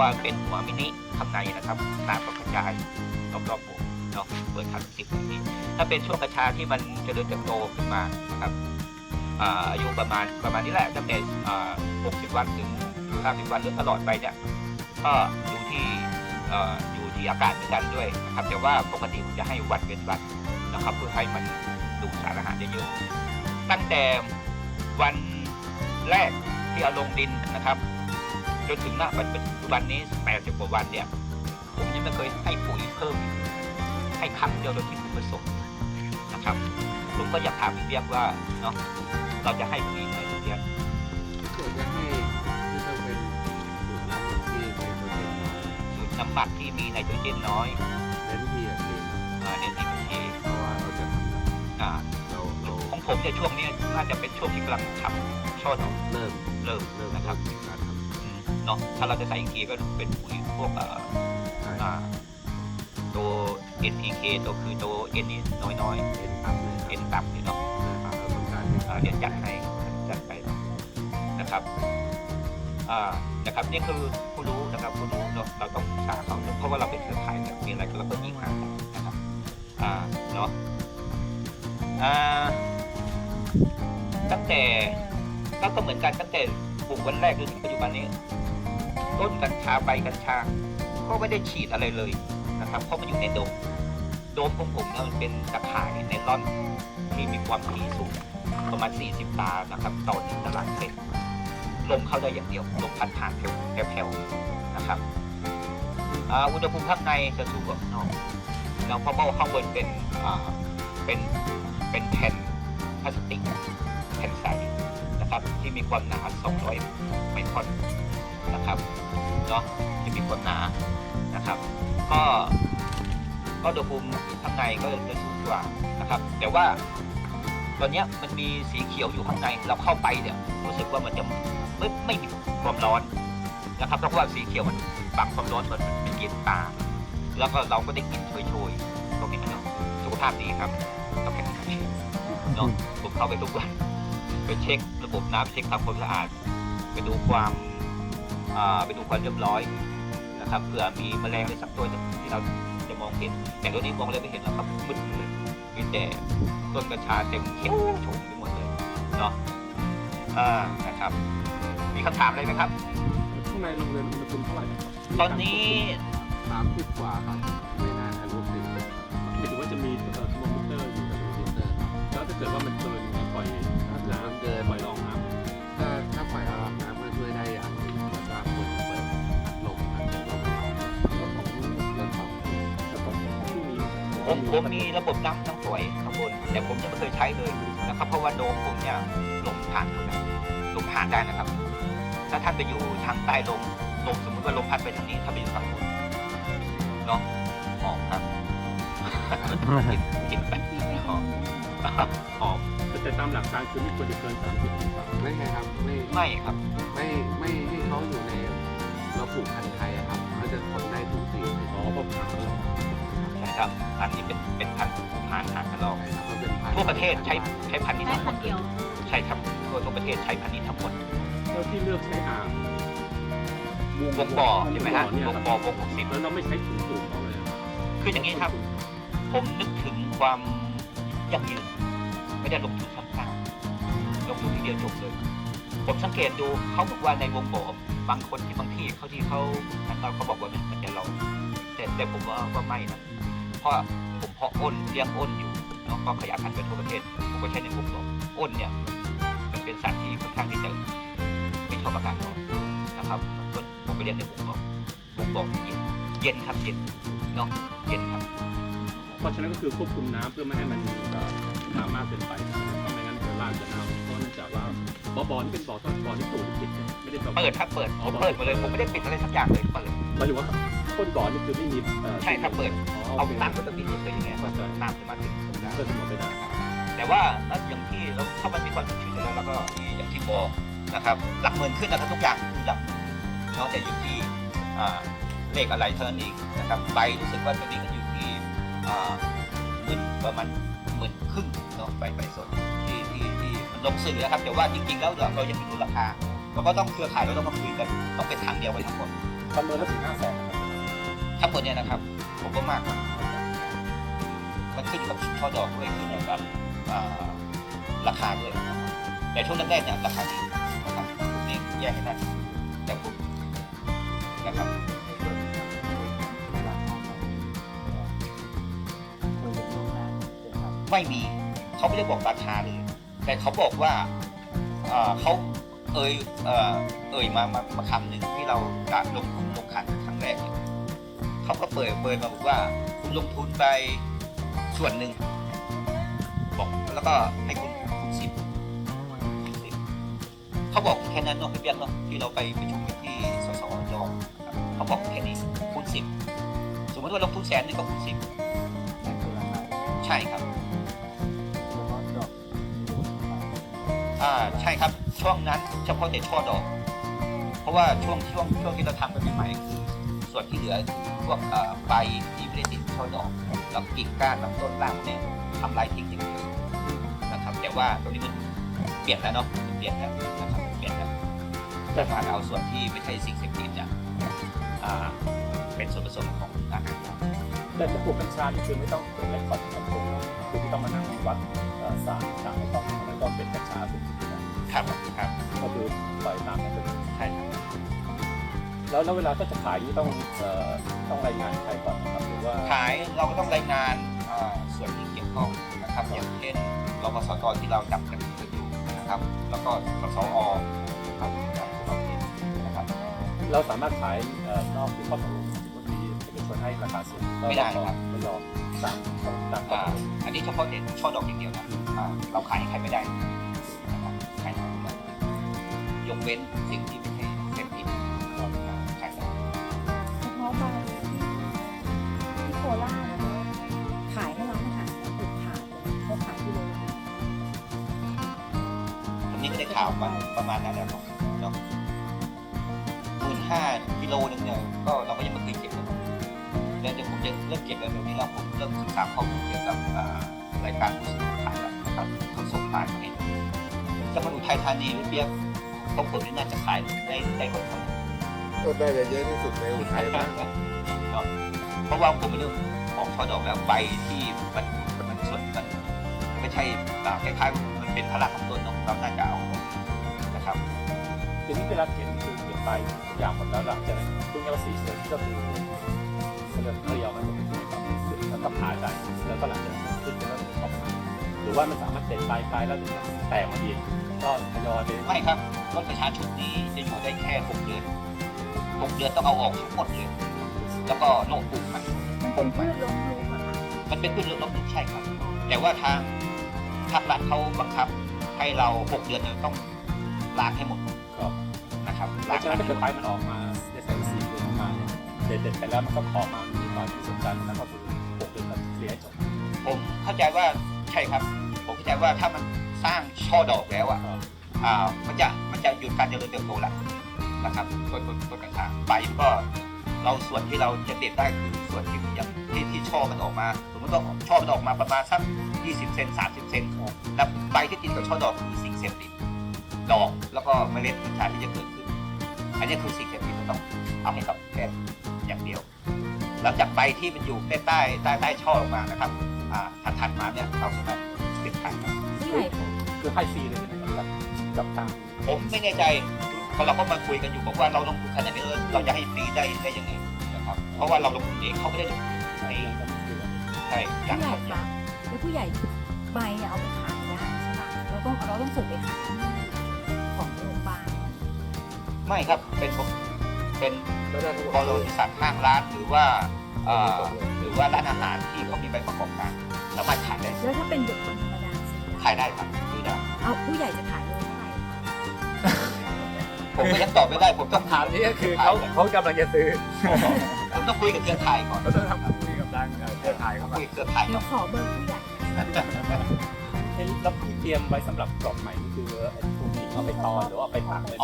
ต้นเพราะว่าเป็นหัวมินิข้างในนะครับหนาก็กระจายรอบๆวงเนาะเปิดทันสิบนาทีถ้าเป็นช่วงกระชาที่มันเจริญเติบโตขึ้นมานะครับอายุประมาณประมาณนี้แหละตั้งแต่60 วันถึง90วันหรือตลอดไปเนี่ยก็อยู่ที่เอ่ออยู่ที่อากาศเหมือนกันด้วยนะครับแต่ว่าปกติผมจะให้วันเป็นวันนะครับ เพื่อให้มันดูดสารอาหารได้เยอะตั้งแต่วันแรกที่เอาลงดินนะครับ จนถึงณปัจจุบันนี้ 80 กว่าวันเนี่ย ผมยังไม่เคยให้ปุ๋ยเพิ่ม ให้ครั้งเดียวโดยที่ผมผสมนะครับ ผมก็อยากถามพี่เบียกว่าเนาะเราจะให้ปุ๋ยไหมพี่เบียกส่วนจะให้ที่ต้องเป็นสูตรน้ำมันที่ในประเทศน้อยสูตรน้ำหมักที่มีไนโตรเจนน้อยเน้นที่อะเองอ่าเน้นที่พีเคเพราะว่าเราจะทำแบบอ่าเราเราของผมเนี่ยช่วงนี้น่าจะเป็นช่วงที่กำลังทำช่อดอกเริ่มเริ่มเริ่มนะครับในการทอืม เนาะถ้าเราจะใส่อีกทีก็เป็นปุ๋ยพวกเอ่อำใช่อ่าตัว NPK ตัวคือตัว N นี่น้อยเอ็นอัพเลยๆครับ N ต่ำอยู่เนาะนะครับเราต้องการให้อ่าเดี๋ยวจัดให้จัดไปเนาะนะครับอ่านะครับนี่คือผู้รู้นะครับผู้รู้เนาะเราต้องศึกษาเขาเนอะเพราะว่าเราเป็นเครือข่ายเนี่ยมีอะไรก็เราก็ยิงหากันนะครับอ่าเนาะอ่าตั้งแต่ก็ก็เหมือนกันตั้งแต่ปลูกวันแรกจนถึงปัจจุบันนี้ ต้นกัญชาใบกัญชา ก็ไม่ได้ฉีดอะไรเลยนะครับเพราะมันอยู่ในโดมโดมของผมเนี่ยมันเป็นตะข่ายในร่อนที่มีความถี่สูงประมาณ 40 ตานะครับต่อหนึ่งตารางเซนลมเข้าได้อย่างเดียวลมพัดผ่านแผ่วๆนะครับอุณหภูมิข้างในจะสูงกว่าข้างนอกแล้วเพราะว่าข้างบนเป็นเป็นเป็นแผ่นพลาสติกแผ่นใสนะครับที่มีความหนา 200 ไมครอน นะครับเนาะที่มีความหนานะครับ ก็ก็อุณหภูมิข้างในก็จะสูงกว่านะครับ แต่ว่าตอนเนี้ยมันมีสีเขียวอยู่ข้างในเราเข้าไปเนี่ยรู้สึกว่ามันจะไม่ไม่มีความร้อนนะครับเพราะว่าสีเขียวมันปักความร้อนมันเป็นเย็นตา แล้วก็เราก็ได้กลิ่นโชยๆตรงนี้เนาะสุขภาพดีครับต้องแข็งแรงเนาะผมเข้าไปทุกวันไปเช็คระบบน้ำเช็คความสะอาดไปดูความ อ่าไปดูความเรียบร้อยนะครับเผื่อมีแมลงอะไรสักตัวหนึ่งที่เราจะมองเห็น แต่ตัวนี้มองเลยไม่เห็นแล้วครับมืดเลยมีแต่ต้นกัญชาเต็มเขียวชมไปหมดเลยเนาะอ่านะครับ มีคำถามอะไรไหมครับ ข้างในโรงเรียนอุณหภูมิเท่าไหร่ครับตอนนี้สามสิบกว่าครับไม่น่าทะลุสิบหมายถึงว่าจะมีเอ่อเทอร์โมมิเตอร์อยู่มิเตอร์ครับแล้วถ้าเกิดว่ามัน ผมผมมีระบบน้ำทั้งสวยข้างบนแต่ผมยังไม่เคยใช้เลยนะครับ เพราะว่าโดมผมเนี่ยลมผ่านอยู่นะลมผ่านได้นะครับ ถ้าท่านไปอยู่ทางใต้ลมลมสมมติว่าลมพัดไปทางนี้ถ้าไปอยู่ทางบนเนาะหอมครับกินกินไปหอมหอมแต่ตามหลักการคือไม่ควรจะเกิน30องศาไม่ไงครับไม่ไม่ครับ ไม่ไม่ให้เขาอยู่ในเราปลูกพันธุ์ไทยอะครับเขาจะทนได้ถึงสี่สิบอ๋อเพราะผ่านแล้วใช่ ครับ อันนี้เป็นเป็นพันธุ์ผ่านหางกระรอกใช่ครับมันเป็นพันธุ์ทั่วประเทศใช้ใช้พันธุ์นี้ได้ทั้งหมคัดนเลเดียยวใช่ครับทั่วทั่วประเทศใช้พันธุ์นี้ทั้งหมด แล้วที่เลือกใช้อ่างวงบ่อใช่ไหมฮะเนี่ยวงครับบ่อวงหกสิบแล้วเราไม่ใช้ถุงปุ๋ยเขาเลยอะคืออย่างนี้ครับ ผมนึกถึงความยั่งยืนไม่ได้ลงทุนซ้ำซากลงทุนทีเดียวจบเลย ผมสังเกตดูเขาบอกว่าในวงบ่อบางคนที่บางที่เขาที่เขาเขาเขาบอกว่ามันมันจะร้อนแต่แต่ผมว่าว่าไม่นะ เพราะผมเพาะอ้นเลี้ยงอ้นอยู่เนาะก็ขยายพันธุ์ไปทั่วประเทศผมก็ใช้ในวงบ่ออ้นเนี่ยมันเป็นสัตว์ที่ค่อนข้างที่จะไม่ชอบอากาศร้อนนะครับผมผมไปเลี้ยงในวงบ่อวงบ่อเย็นเย็นครับเย็นเนาะเย็นครับเพราะฉะนั้นก็คือควบคุมน้ำเพื่อไม่ให้มันเอ่อน้ำมากเกินไปเพราะไม่งั้นจะลากจะน้ำเพราะเนื่องจากว่าบ่อบ่อนี่เป็นบ่อต้นบ่อที่ปลูกติดๆไม่ได้แบบเปิดครับเปิดผมเปิดมาเลยผมไม่ได้ปิดอะไรสักอย่างเลยเปิดหมายถึงว่า ต้นบ่อนี่คือไม่มีเอ่อใช่ครับเปิดอ๋อเอาโคตั้งไว้ตรงนี้เฉยๆอย่างเงี้ยว่าน้ำจะมาถึงตรงนั้นก็จะหมดไปได้ แต่ว่าแล้วอย่างที่เราถ้ามันมีความชุ่มชื้นแล้วแล้วก็อย่างที่บอกนะครับหลักหมื่นขึ้นนะครับทุกอย่างทุกอย่างเนาะแต่อยู่ที่อ่าเลขอะไรเท่านั้นเองนะครับใบรู้สึกว่าตัวนี้ก็อยู่ที่อ่าหมื่นประมาณหมื่นครึ่งเนาะใบใบสดที่ที่ที่มันลงสื่อนะครับแต่ว่าจริงๆแล้วเราเรายังไม่รู้ราคาก็เราก็ต้องเครือข่ายเราต้องมาคุยกันต้องเป็นทางเดียวกันทั้งหมด ประเมินแล้วถึงห้าแสน นะครับทั้งหมดเนี่ยนะครับ ผมก็มากกว่ามันขึ้นอยู่กับช่อดอกด้วยขึ้นอยู่กับราคาด้วยแต่ช่วงแรกๆเนี่ยราคาดีนะครับนี่แยกให้ได้แต่ผมนะครับไม่มีเขาไม่ได้บอกราคาเลย แต่เขาบอกว่าเขาเอ่ยเอ่ยมามาคำหนึ่งที่เราลงทุนลงขันครั้งแรก เขาก็เปิดเปิดมาบอกว่า คุณลงทุนไปส่วนหนึ่งบอกแล้วก็ให้คุณคุณสิบสิบเขาบอกแค่นั้นเนาะพี่เปียกเนาะที่เราไปประชุมที่สสยนะครับเขาบอกแค่นี้คูณสิบสมมติว่าลงทุนแสนนึงก็คูณสิบใช่ครับอ่าใช่ครับช่วงนั้นเฉพาะแต่ช่อดอก เพราะว่าช่วงช่วงช่วงที่เราทำกันใหม่ๆคือส่วนที่เหลือ วกเอ่อใบที่ไม่ได้ติดช่อดอกแล้วกิ่งก้านลำต้นล่างเนี่ยทำลายทิ้งอย่างเดียวนะครับ แต่ว่าตรงนี้มันเปลี่ยนแล้วเนาะมันเปลี่ยนแล้วนะครับเปลี่ยนแล้วแต่การเอาส่วนที่ไม่ใช่สิ่งเสพติดเนี่ยอ่าเป็นส่วนผสมของอาหารแต่จะปลูกกัญชานี่คือไม่ต้องเป็นเรคคอร์ดของกรมนะคือที่ต้องมานั่งวัดเอ่อสารต่างๆไม่ต้องมันก็เป็นกัญชาเป็นสิ่งที่นะครับครับก็คือปล่อยตามนั้นเลยใช่ครับ แล้วแล้วเวลาถ้าจะขายนี่ต้องเอ่อต้องรายงานใครก่อนนะครับหรือว่าขายเราก็ต้องรายงานอ่าส่วนที่เกี่ยวข้องนะครับอย่างเช่นรปสตที่เราจับกันอยู่นะครับ แล้วก็สสอครับจากทั่วประเทศนะครับ เราสามารถขายเอ่อนอกที่ข้อตกลงบางทีเอกชนให้ราคาสูงไม่ได้ครับ ไม่ยอมตามตามข้ออ่าตกลงอันนี้เฉพาะเด็ดช่อดอกอย่างเดียวนะอ่าเราขายให้ใครไม่ได้นะครับขายให้ใครไม่ได้ยกเว้นสิ่งที่ นนี้ก็ได้ข่าวมาประมาณนั้นแหละเนาะเนาะหมื่นห้ากิโลหนึงเนี่ยก็เราก็ยังไม่เคยเก็บเลยแล้วเดี๋ยวผมจะเริ่มเก็บแล้วเดี๋ยวนี้เราผมเริ่มศึกษาข้อมูลเกี่ยวกับอ่ารายการผู้สื่อข่าวแล้วนะครับเขาส่งผ่านมาเนี่ยจังหวัดอุทัยธานีพี่เปียกพวกผมนี่น่าจะขายได้ได้คนเท่าไหร่ก็ได้จะเยอะที่สุดในอุทัยนะเนาะเพราะว่าผมเป็นเรื่องของช่อดอกแล้วใบที่มันมันส่วนมันไม่ใช่อ่าคล้ายๆมันเป็นพลังของต้ นเนาะเราน่าจะเอานะครับทีนี้เวลาเขียนคือเขียนไปทุกอย่างหมดแล้วหลังจากนั้นทุกอย่างสีเสร็จก็คือเริ่มเคลียร์มันก็เป็นตัวแบบแล้วก็ผ่าใจแล้วก็หลังจากนั้นขึ้นไปแล้วถึงออกมาหรือว่ามันสามารถเด็ดปลายปลายแล้วถึงแตกมาอีกก็ทยอยไปไม่ครับต้นประชาชุดนี้จะอยู่ได้แค่หกเดือนหกเดือนต้องเอาออกทั้งหมดเลยแล้วก็โน่ปลูกมันมันเป็นพืชล้มลุกเหรอคะมันเป็นพืชเรือนล้มลุกใช่ครับ แต่ว่าทางภาครัฐเขาบังคับ ให้เราหกเดือนเนี่ยต้องล้างให้หมดครับนะครับเพล้างราะฉะนั้นให้ถ้าหมเกิดดปลายมันออกมาในสายสีเดือนออกมาเนี่ยเด็ดเด็ดไปแล้วมันก็ขอมามีความที่สนใจมันนั่นก็คือหกเดือนแล้วเคลียร์ให้จบผมเข้าใจว่าใช่ครับ ผมเข้าใจว่าถ้ามันสร้างช่อดอกแล้วอะครับอ่ามันจะมันจะหยุดการเจริญเติบโตแล้วนะครับต้นต้นต้นกัญชาใบก็เราส่วนที่เราจะเด็ดได้คือส่วนที่อย่างที่ที่ช่อมันออกมา สมมติว่าช่อมันออกมาประมาณสัก 20 เซน 30 เซนแล้วใบที่ติดกับช่อดอกคือสิ่งเสพติดดอกแล้วก็เมล็ดกัญชาที่จะเกิดขึ้น อันนี้คือสิ่งเสพติดเราต้องเอาให้กับแพทย์อย่างเดียว หลังจากใบที่มันอยู่ใต้ใต้ใต้ใต้ช่อออกมานะครับอ่าถัดถัดมาเนี่ยเราสามารถเก็บขายได้ผู้ใหญ่ค่ะคือให้ฟรีเลยใช่ไหมครับกับทางผมไม่แน่ใจเพราะเราก็มาคุยกันอยู่บอกว่าเราลงทุนขนาดนี้เราจะให้ฟรีได้ได้ยังไงนะครับ เพราะว่าเราลงทุนเองเขาไม่ได้ลงทุนในใช่อย่างผู้ใผู้ใหญ่ใบเนี่ยเอาไปขายได้ใช่ปะเราต้องเราต้องส่งไปขายที่ของโรงพยาบาลไม่ครับเป็นผมเป็นไม่ได้ทั้งหมบดริษัทห้างร้านหรือว่าเอ่อหรือว่าร้านอาหารที่เขามีใบประกอบการสามารถขายได้แล้วถ้าเป็นบุคคลธรรมดาซื้อขายได้ครับซื้อได้เอาผู้ใหญ่จะขายโลเท่าไหร่คะผมก็ยังตอบไม่ได้ผมต้องคำถามนี้ก็คือเขาเขากำลังจะซื้อผมต้องคุยกับเครือข่ายก่อนเขาต้องทำคุยกับทางเครือข่ายเขาก่อนคุยกับเครือข่ายเดี๋ก่ยอวนขอเบอร์ผู้ใหญ่เห็น แล้วที่เตรียมไว้สำหรับกรอบใหม่นี่คือไอ้ทูบีเอาไปตอนหรือว่าเอาไปตากเลย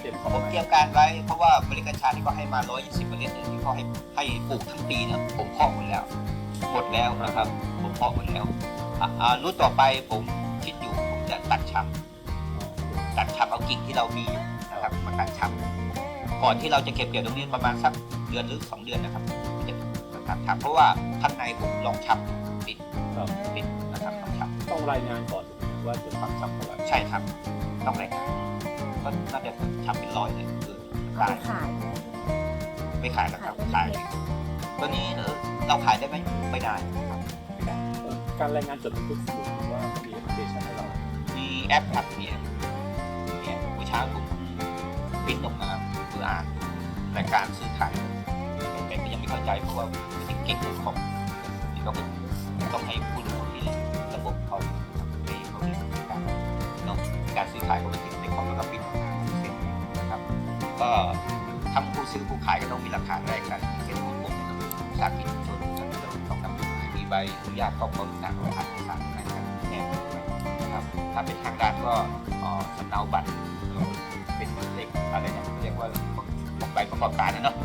เตรียมของผมไว้เตรียมการไว้เพราะว่าบริการชาที่เขาให้มา 120เมล็ดเนี่ยที่เขาให้ให้ปลูกทั้งปีเนี่ยผมเพาะหมดแล้ว หมดแล้วนะครับ ผมเพาะหมดแล้วอะอ่ารุ่นต่อไปผมคิดอยู่ผมจะตัดชำตัดชำเอากิ่งที่เรามีอยู่นะครับประกาศชับก่อนที่เราจะเก็บเกี่ยวตรงนี้ประมาณสักเดือนหรือสองเดือนนะครับจะประกาศชับเพราะว่าข้างในผมลองชับติด ครับติดนะครับลองชับต้องรายงานก่อนถูกไหมว่าจะทำชับเท่าไหร่ใช่ครับต้องรายงานก็น่าจะชับเป็นร้อยเลยคือเอาได้ไปขายไหมไม่ขายแล้วครับขายตัวนี้เออเราขายได้ไหมไม่ได้ครับไม่ได้เอ่อการรายงานจดบันทึกสมุดหรือว่ามีแอปพลิเคชันให้เรามีแอปครับเนี่ยเนี่ยผู้ช้าผมปริ้นออกมาเพื่ออ่านรายการซื้อขายแต่ก็ยังไม่เข้าใจเพราะว่าไม่ได้เก่งเรื่องคอมที่ต้อง ต้องให้ผู้รู้ที่ระบบเขาให้เขาเรียนการเนาะการซื้อขายก็เป็นสิ่งในควก็ปริ้นออกมาเสร็จนะครับ ก็ทำผู้ซื้อผู้ขายก็ต้องมีหลักฐานแรกกันเช่นของผมนะครับสากิจชนต้องนำมีใบอนุญาตครอบครองต่างๆและเอกสารในการแนบนะครับถ้าเป็นทางการก็สำเนาบัตรเป็นเด็กอะไรเนี่ยเขาเรียกว่าใบประกอบการนะเนาะ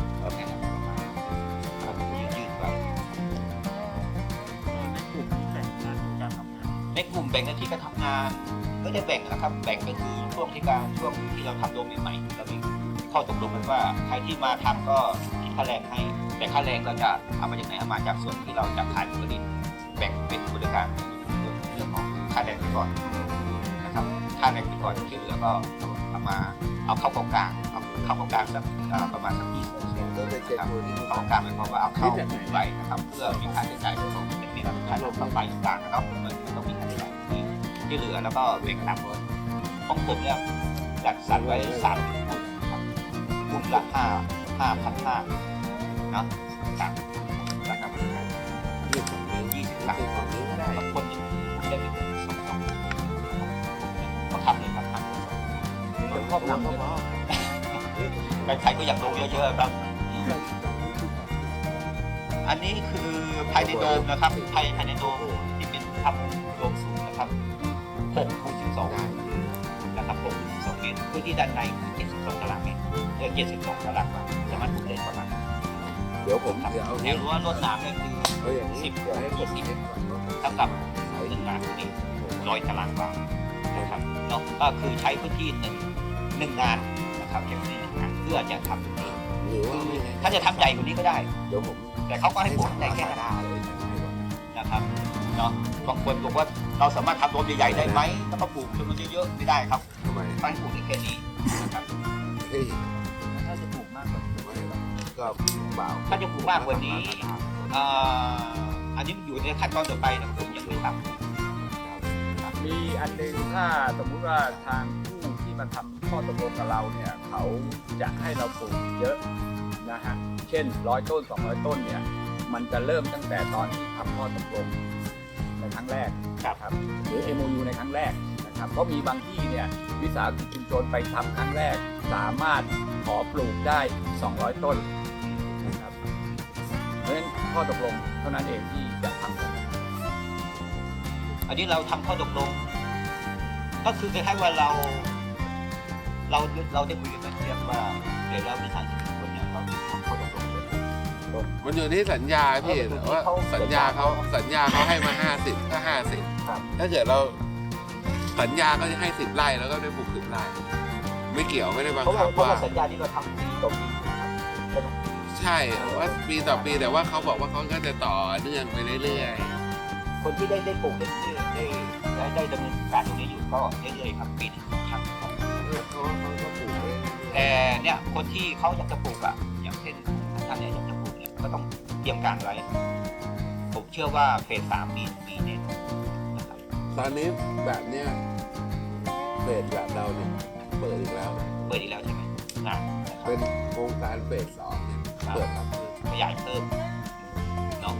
ในกลุ่มแบ่งหน้าที่การทำงานก็จะแบ่งนะครับ แบ่งก็คือช่วงที่การช่วงที่เราทำโดมใหม่ๆเรามีข้อตกลงกันว่าใครที่มาทำก็คิดค่าแรงให้ แต่ค่าแรงเราจะเอามาจากไหนเอามาจากส่วนที่เราจะขายผลผลิตแบ่งเป็นบริการเรื่องของค่าแรงไปก่อนนะครับค่าแรงไปก่อนที่เหลือก็เอามาเอาเข้ากองกลาง เอาเข้ากองกลางสักอ่าประมาณสักยี่สิบเปอร์เซ็นต์เราจะเก็บตัวนี้เข้ากองกลางหมายความว่าเอาเข้าไปนะครับ เพื่อมีค่าใช้จ่ายของเป็นเนี่ยค่าลงค่าไฟต่างๆนะครับมันมันต้องมีค่าใช้จ่ายที่ที่เหลือแล้วก็แบ่งตามคนของผมเนี่ยจัดสรรไว้สามกลุ่มนะครับกลุ่มละห้าห้าพันห้าเนาะจากราคาบริการยืดของนิ้วยี่สิบยืหลักดของนิ้วก็ได้บางคนยังได้ไม่ถึงสองสองเขาทำเลยครับทำเดี๋ยวครอบงำก็พอ ใครๆก็อยากลงเยอะๆครับ อันนี้คือภายในโดมนะครับภายภายในโดมที่เป็นทำโดมสูงนะครับ6คูณ12นะครับ6คูณ12เมตรพื้นที่ด้านในคือ72ตารางเมตรเออ72ตารางวาสามารถปลูกได้ประมาณเดี๋ยวผมจะเอาแนนี้วรั้วลวดหนามเนี่ยคือเอาอย่างนี้เดี๋ยวให้ผมเช็คก่อนว่าเท่ากับหนึ่งงานนี้ร้อยตารางวานะครับเนาะก็คือใช้พื้นที่หนึ่งหนึ่งงานนะครับใช้พื้นที่หนึ่งงานเพื่อจะทำพื้นที่หรือว่าไม่ไงถ้าจะทำใหญ่กว่านี้ก็ได้ เดี๋ยวผมแต่เขาก็ให้ผมได้แค่นั้นได้เลยให้ก่อนนะครับเนาะบางคนบอกว่าเราสามารถทำโดมใหญ่ๆได้ไหมแล้วก็ปลูกจำนวนเยอะๆไม่ได้ครับทำไมตั้งปลูกได้แค่นี้นะครับเฮ้ยถ้าจะปลูกมากกว่านี้ไม่หรอกก็เปล่าถ้าจะปลูกมากกว่านี้อ่าอันนี้อยู่ในขั้นตอนต่อไปนะผมยังไม่ทมีอันหนึงถ้าสมมุติว่าทางผู้ที่มาทำข้อตกลงกับเราเนี่ย เขาจะให้เราปลูกเยอะนะฮะ เช่นร้อยต้น 200 ต้นเนี่ย มันจะเริ่มตั้งแต่ตอนที่ทำข้อตกลงในครั้งแรกครับหรือ MOU ในครั้งแรกนะครับเพราะมีบางที่เนี่ยวิสาหกิจชุมชนไปทำครั้งแรก สามารถขอปลูกได้ 200 ต้นนะครับเพราะฉะนั้นข้อตกลงเท่านั้นเองที่จะทำกันำอันนี้เราทำข้อตกลง ก็คือคล้ายๆว่าเรา เราเราได้คุยกัน ไปเรียบว่าเดี๋ยวเราวิสาหกิจชุมชนเนี่ยเราทำข้อตกลงเลยมันอยู่ที่สัญญาพี่ว่าสัญญาเขาสัญญาเขาให้มาห้าสิบก็ห้าสิบครับถ้าเกิดเราสัญญาเขาจะให้สิบไร่แล้วก็ได้ปลูกสิบไร่ไม่เกี่ยวไม่ได้บังเพราะคัว่าบเพราะว่าว่าสัญญาที่เราทำปีต่อปีครับใช่ไหมใช่ว่าปีต่อปีแต่ว่าเขาบอกว่าเขาก็จะต่อเนื่องไปเรื่อยคนที่ได้ได้ปลูกได้ได้ได้ได้ดำเนินการตรงนี้อยู่ก็เรื่อยๆครับปีหนึ่งสองครั้งครับ แต่เนี่ยคนที่เขาอยากจะปลูกอะอย่างเช่นท่านเนี่ยอยากจะปลูกเนี่ยก็ต้องเตรียมการไว้ ผมเชื่อว่าเฟสสามมีมีแน่นอนนะครับๆตอนนี้แบบเนี้ยเฟสแบบเราเนี่ยเปิดอีกแล้ว เปิดอีกแล้วใช่ไหมงานนะครับเป็นโครงการเฟสสองเนี่ยเปิดรับเพิ่มขยายเพิ่มเนาะ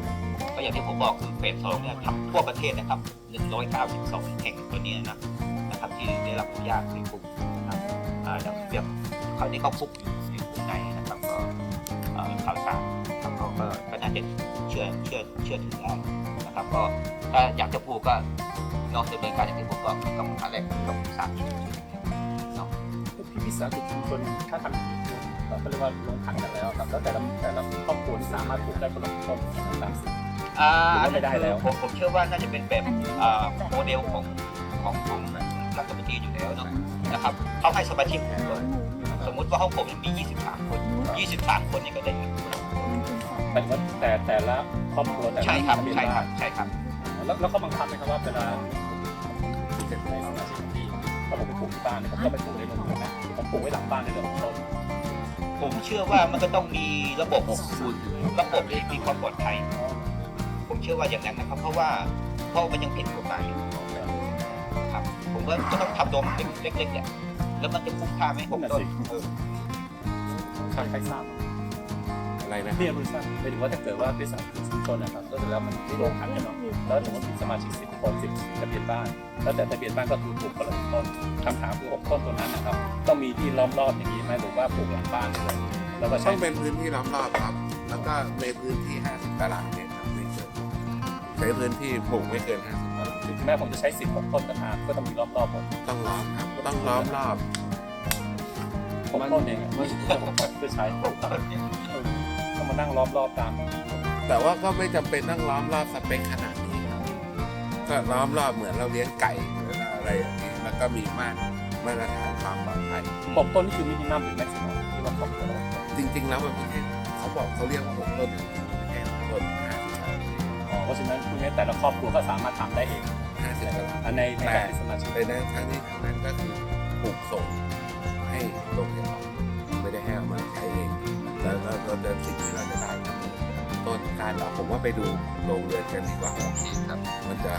ก็อย่างที่ผมบอกคือเฟสสองเนี่ยทำทั่วประเทศนะครับ192แห่งตัวเนี้ยนะนะครับที่ได้รับอนุญาตให้ปลูกนะครับอ่าอย่างแบบ เขาที่เขาปลูกอยู่ในกลุ่มไหนนะครับก็เอ่อข่าวสารครับเขาก็ก็น่าจะเชื่อเชื่อเชื่อถือได้นะครับ ก็ถ้าอยากจะปลูกก็เนาะดำเนินการอย่างที่ผมบอกต้องอะไรต้องสามชิ้นเนาะพี่วิสาหกิจชุมชนถ้าทำอย่างนี้เราก็เรียกว่าลงขันกันแล้วครับแล้วแต่ละแต่ละครอบครัวที่สามารถปลูกได้คนละต้นสามสิบอ่าหรือว่าไม่ได้แล้วผมผมเชื่อว่าน่าจะเป็นแบบอันนี้อ่าโมเดลของของของรัฐมนตรีอยู่แล้วเนาะนะครับเขาให้สมาชิก ทุกคนมมติว่าห้องผมมี 23 คน 23 คนนี่ก็ได้หนึ่งคนหมายถึงว่าแต่แต่ละครอบครัวแต่ละใช่ครับทะเบียนใช่ครับานใช่ครับแล้วแล้วเขาบังคับไหมครับว่าเวลาเจ็ดในสมาชิกที่ถ้าผมไปปลูกที่บ้านเนี่ยผมก็ไปปลูกในโรงเรือนนะผมปลูกไว้หลังบ้านได้เลยผมต้นผมเชื่อว่ามันก็ต้องมีระบบระบบที่มีความปลอดภัย ผมเชื่อว่าอย่างนั้นนะครับ เพราะว่าเพราะมันยังผิดกฎหมายอยู่ครับ ผมว่าก็ต้องทำโดมเล็กๆเนี่ย แล้วมันจะคุ้มค่าไหมผมก็เออใครใครทราบอะไรนะเนี่ยบริษัทหมายถึงว่าถ้าเกิดว่าบริษัทชุมชนนะครับแล้วเสร็จแล้วมันไม่ลงขันกันเนาะแล้วสมมติมีสมาชิกสิบคนสิบทะเบียนบ้าน แล้วแต่ทะเบียนบ้านก็คือปลูกคนละหนึ่งต้นคำถามคือหกต้นตัวนั้นนะครับ ต้องมีที่ล้อมรอบอย่างนี้ไหมหรือว่าปลูกหลังบ้านเลยแล้วก็ใช้ต้องเป็นพื้นที่ล้อมรอบครับ แล้วก็ในพื้นที่ 50 ตารางเมตรครับไม่เกินใช้พื้นที่ปลูกไม่เกิน 50 แม้ผมจะใช้สิบหกต้นก็ตามก็ต้องมีล้อมรอบหมดต้องล้อมครับต้องล้อมรอบหกต้นเองอะเพื่อใช้ต้องมานั่งล้อมรอบตาม แต่ว่าก็ไม่จำเป็นต้องล้อมรอบสเปคขนาดนี้ครับก็ล้อมรอบเหมือนเราเลี้ยงไก่หรืออะไรอย่างนี้แล้วก็มีมาตรมาตรฐานความปลอดภัยหกต้นนี่คือมินิมัมหรือแม็กซิมัมที่ว่าเขากำหนดจริง ๆ แล้วมันไม่ใช่เขาบอกเขาเรียกว่าหกต้นจริงๆมันไม่ใช่หกต้นห้าสิบตารางเมตรอ๋อเพราะฉะนั้นคุณแม่แต่ละครอบครัวก็สามารถทำได้เอง อันในในการเป็นสมาชิกในด้านทั้งนี้ทั้งนั้นก็คือปลูกส่งให้โรงพยาบาลไม่ได้ให้เอามาใช้เองแล้วเราเราจะสิ่งที่เราจะได้ก็คือต้นการเราผมว่าไปดูโรงเรือนกันดีกว่าโอเคครับ มันจะ